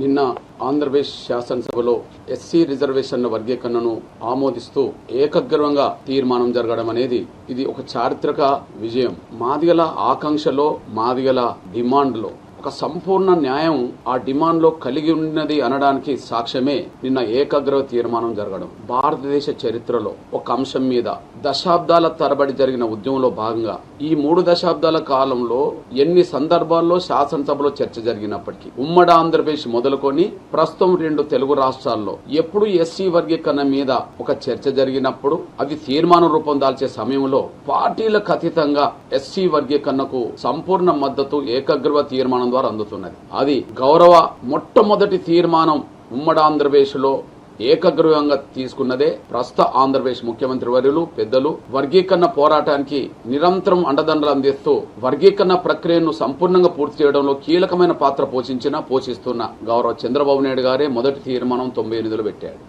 నిన్న ఆంధ్రప్రదేశ్ శాసనసభలో ఎస్సీ రిజర్వేషన్ల వర్గీకరణను ఆమోదిస్తూ ఏకగ్రవంగా తీర్మానం జరగడం అనేది ఇది ఒక చారిత్రక విజయం. మాదిగల ఆకాంక్షలో మాదిగల డిమాండ్లో. ఒక సంపూర్ణ న్యాయం ఆ డిమాండ్లో కలిగి ఉన్నది అనడానికి సాక్ష్యమే నిన్న ఏకాగ్ర తీర్మానం జరగడం. భారతదేశ చరిత్రలో ఒక అంశం మీద దశాబ్దాల తరబడి జరిగిన ఉద్యమంలో భాగంగా ఈ మూడు దశాబ్దాల కాలంలో ఎన్ని సందర్భాల్లో శాసనసభలో చర్చ జరిగినప్పటికీ ఉమ్మడి ఆంధ్రప్రదేశ్ మొదలుకొని ప్రస్తుతం రెండు తెలుగు రాష్ట్రాల్లో ఎప్పుడు ఎస్సీ వర్గీకరణ మీద ఒక చర్చ జరిగినప్పుడు అది తీర్మానం రూపం దాల్చే సమయంలో పార్టీలకు అతీతంగా ఎస్సీ వర్గీకరణకు సంపూర్ణ మద్దతు ఏకగ్రవ తీర్మానం ద్వారా అందుతున్నది. అది గౌరవ మొట్టమొదటి తీర్మానం ఉమ్మడి ఆంధ్రప్రదేశ్లో ఏకగ్రీవంగా తీసుకున్నదే ప్రస్తుత ఆంధ్రప్రదేశ్ ముఖ్యమంత్రి వర్యులు పెద్దలు వర్గీకరణ పోరాటానికి నిరంతరం అండదండలు అందిస్తూ వర్గీకరణ ప్రక్రియను సంపూర్ణంగా పూర్తి చేయడంలో కీలకమైన పాత్ర పోషించిన పోషిస్తున్న గౌరవ చంద్రబాబు నాయుడు గారే మొదటి తీర్మానం తొంభై ఎనిమిదిలో పెట్టాడు.